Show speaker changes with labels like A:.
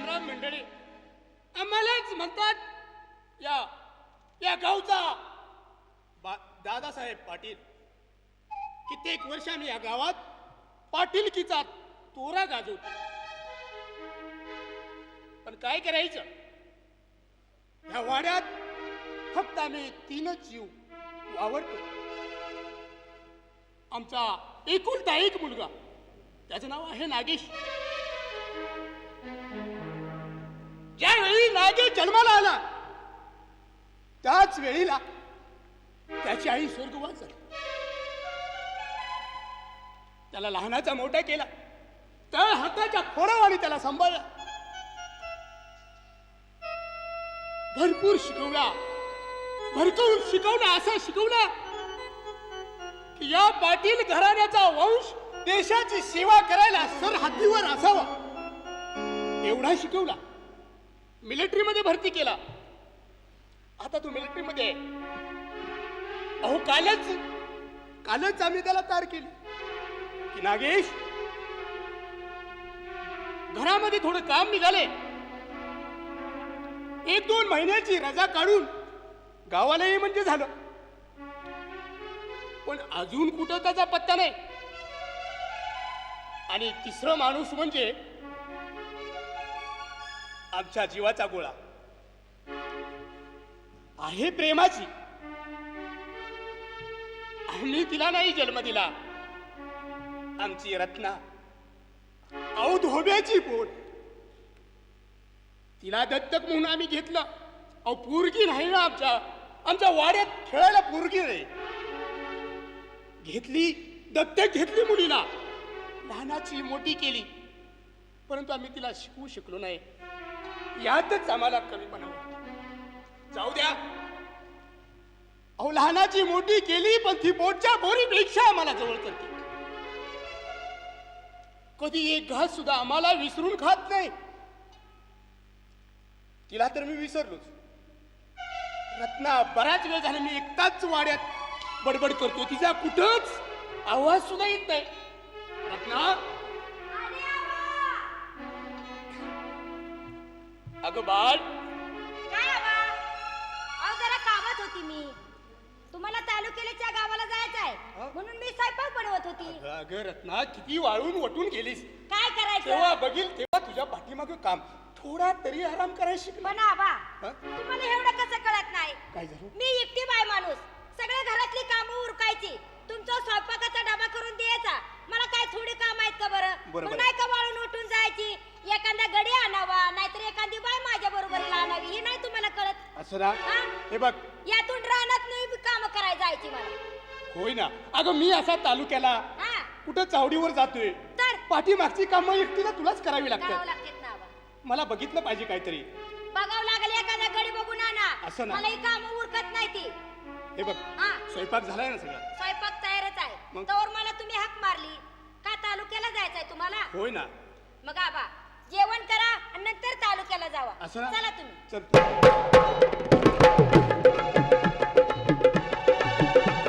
A: रामराम मंडळी आम्हालाच म्हणतात या या गावचा. दादासाहेब पाटील कित्येक वर्ष आम्ही या गावात पाटीलकीचा तोरा गाजवतो. पण काय करायचं? ह्या वाड्यात फक्त आम्ही तीनच जीव वावरतो. आमचा एकुलता एक मुलगा त्याचं नाव आहे नागेश. ज्यावेळी जन्माला आला. त्याच वेळीला त्याची आई स्वर्गवास झाली. त्याला लहानाचा मोठा केला. त्या हाताच्या खोडावाने त्याला सांभाळला. भरपूर शिकवला. भरपूर शिकवला असं शिकवला की या पाटील घराण्याचा वंश देशाची सेवा करायला सरहद्दीवर असावा. एवढा शिकवला. मिलिटरीमध्ये भरती केला. आता तू मिलिटरीमध्ये अहो कालच कालच आम्ही त्याला तार केली. की नागेश घरामध्ये थोडं काम निघाले. एक दोन महिन्याची रजा काढून गावाला ये म्हणजे झालं. पण अजून कुठं त्याचा पत्ता नाही. आणि तिसरं माणूस म्हणजे आमच्या जीवाचा गोळा. आहे प्रेमाची. आम्ही तिला नाही जन्म दिला. आमची रत्ना औधोब्याची पोट तिला दत्तक म्हणून आम्ही घेतलं. अहो पोरगी नाही ना आमच्या. आमच्या वाड्यात खेळायला पोरगी नाही. घेतली दत्तक घेतली मुलीला. लहानाची मोठी केली. परंतु आम्ही तिला शिकवू शकलो नाही. यातच आम्हाला कमी वाटतो. जाऊ द्या. अहो लहानाची मोठी केली पण ती बोटच्या बोरीपेक्षा आम्हाला जवळ करते. कधी एक घास सुद्धा आम्हाला विसरून खात नाही. तिला तर मी विसरलोच. रत्ना बराच वेळ झाला मी एकटाच वाड्यात बडबड करतो तिचा कुठंच आवाज सुद्धा येत नाही. रत्ना अगं बाळ.
B: काय हवा अहो जरा कामात होती मी. तुम्हाला तालुक्याच्या गावाला जायचं
A: हा?
B: आहे म्हणून मी स्वयंपाक बनवत होती.
A: अगं रत्ना किती वाळून वटून गेलीस.
B: काय
A: तेव्हा
B: करायचं
A: बघील तेव्हा तुझ्या पाठीमागं काम. थोडा तरी आराम करायला शिक
B: पण आबा
A: हा?
B: तुम्हाला एवढं कसं कळत नाही?
A: काय झालं?
B: मी एकटी बाय माणूस. सगळ्या घरातली कामं उरकायची. तुमचा स्वयंपाकाचा डबा करून द्यायचा. मला काय थोडी काम आहेत का बरं? मग
A: आहे.
B: नाही का वाळून
A: ना
B: हा?
A: हे बघ.
B: यातून रानात नाही काम करायला जायची मला.
A: होय ना. अगं मी असा तालुक्याला
B: हा.
A: कुठं चावडीवर जातोय.
B: तर?
A: पाठीमागची कामं एकटीला तुलाच करावी
B: करावं
A: लागतात
B: लागतात ना.
A: मला बघितलं पाहिजे काहीतरी.
B: बघावं लागेल एखादा गडी बघून आणा.
A: असं ना.
B: मला ही काम उरकत नाही ती.
A: हे बघ
B: हा.
A: स्वयंपाक झालाय ना सगळा.
B: स्वयंपाक तयारच आहे.
A: मग?
B: तर मला तुम्ही हाक मारली. का तालुक्याला जायचंय तुम्हाला?
A: होय ना.
B: मग आबा जेवण करा आणि नंतर
A: असं ना?
B: चला तुम्ही
A: चल